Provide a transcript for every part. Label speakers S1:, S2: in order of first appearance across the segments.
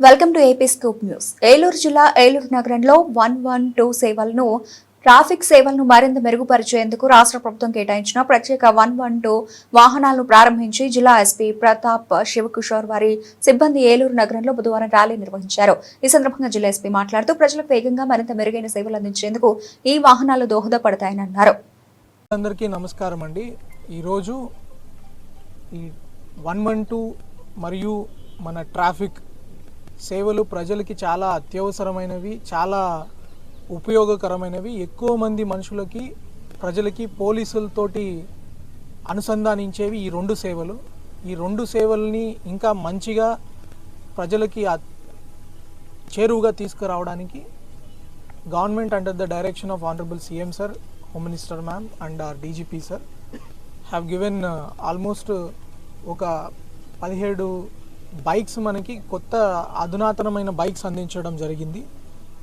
S1: Welcome to AP scoop news Eluru జిల్లా ఏలూరు నగరంలో one one two సేవలను ట్రాఫిక్ సేవలను మరింత మెరుగుపరిచేందుకు రాష్ట్ర ప్రభుత్వం కేటాయించిన ప్రత్యేక వన్ వన్ టూ వాహనాలను ప్రారంభించి జిల్లా ఎస్పీ ప్రతాప్ శివకిషోర్ వారి సిబ్బంది ఏలూరు నగరంలో బుధవారం ర్యాలీ నిర్వహించారు. ఈ సందర్భంగా జిల్లా ఎస్పీ మాట్లాడుతూ ప్రజలకు వేగంగా మరింత మెరుగైన సేవలు అందించేందుకు ఈ వాహనాలు దోహదపడతాయని అన్నారు.
S2: అందరికీ నమస్కారం అండి. ఈరోజు ఈ వన్ వన్ టూ మరియు మన ట్రాఫిక్ సేవలు ప్రజలకి చాలా అత్యవసరమైనవి చాలా ఉపయోగకరమైనవి. ఎక్కువ మంది మనుషులకి ప్రజలకి పోలీసులతోటి అనుసంధానించేవి ఈ రెండు సేవలు. ఈ రెండు సేవల్ని ఇంకా మంచిగా ప్రజలకి చేరువుగా తీసుకురావడానికి government under the direction of honourable CM sir home minister ma'am and our DGP sir have given almost ఒక పదిహేడు బైక్స్ మనకి కొత్త అధునాతనమైన బైక్స్ అందించడం జరిగింది.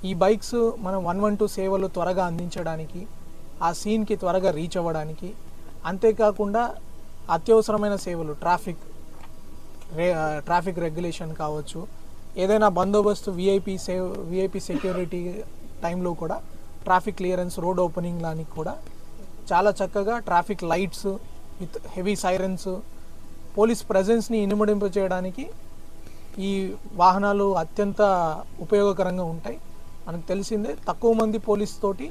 S2: ఈ బైక్స్ మనం వన్ వన్ టూ సేవలు త్వరగా అందించడానికి ఆ సీన్కి త్వరగా రీచ్ అవ్వడానికి అంతేకాకుండా అత్యవసరమైన సేవలు ట్రాఫిక్ రే ట్రాఫిక్ రెగ్యులేషన్ కావచ్చు ఏదైనా బందోబస్తు విఐపి సేవ్ విఐపి సెక్యూరిటీ టైంలో కూడా ట్రాఫిక్ క్లియరెన్స్ రోడ్ ఓపెనింగ్ లానికి కూడా చాలా చక్కగా traffic lights with heavy sirens police ప్రజెన్స్ని ఇనుమడింప చేయడానికి ఈ వాహనాలు అత్యంత ఉపయోగకరంగా ఉంటాయి. మనకు తెలిసిందే తక్కువ మంది పోలీస్ తోటి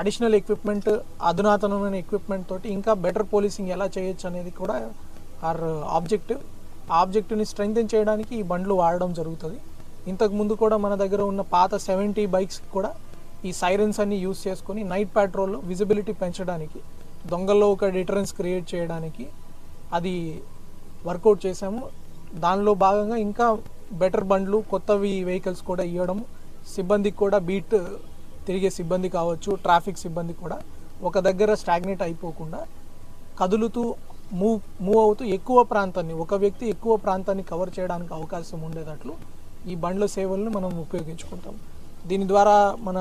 S2: అడిషనల్ ఎక్విప్మెంట్ అధునాతనమైన ఎక్విప్మెంట్ తోటి ఇంకా బెటర్ పోలీసింగ్ ఎలా చేయొచ్చు అనేది కూడా ఆర్ ఆబ్జెక్టివ్ ఆ ఆబ్జెక్టివ్ని స్ట్రెంగ్తెన్ చేయడానికి ఈ బండ్లు వాడడం జరుగుతుంది. ఇంతకు ముందు కూడా మన దగ్గర ఉన్న పాత సెవెంటీ బైక్స్ కూడా ఈ సైరన్స్ అన్ని యూస్ చేసుకొని నైట్ పెట్రోల్ విజిబిలిటీ పెంచడానికి దొంగల్లో ఒక డిటరెన్స్ క్రియేట్ చేయడానికి అది వర్కౌట్ చేసాము దానిలో భాగంగా ఇంకా బెటర్ బండ్లు కొత్తవి వెహికల్స్ కూడా ఇవ్వడం సిబ్బందికి కూడా బీట్ తిరిగే సిబ్బంది కావచ్చు ట్రాఫిక్ సిబ్బంది కూడా ఒక దగ్గర స్టాగ్నేట్ అయిపోకుండా కదులుతూ మూవ్ మూవ్ అవుతూ ఎక్కువ ప్రాంతాన్ని ఒక వ్యక్తి ఎక్కువ ప్రాంతాన్ని కవర్ చేయడానికి అవకాశం ఉండేటట్లు ఈ బండ్ల సేవలను మనం ఉపయోగించుకుంటాం. దీని ద్వారా మన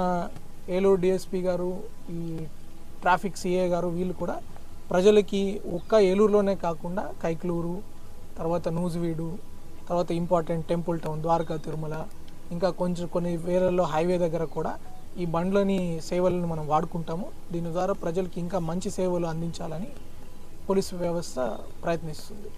S2: ఏలూరు డిఎస్పి గారు ఈ ట్రాఫిక్ సిఏ గారు వీళ్ళు కూడా ప్రజలకి ఒక్క ఏలూరులోనే కాకుండా కైక్లూరు తర్వాత నూజివీడు తర్వాత important temple town Dwaraka Tirumala ఇంకా కొంచెం కొన్ని వేరేలో హైవే దగ్గర కూడా ఈ బండ్లని సేవలను మనం వాడుకుంటాము. దీని ద్వారా ప్రజలకి ఇంకా మంచి సేవలు అందించాలని పోలీసు వ్యవస్థ ప్రయత్నిస్తుంది.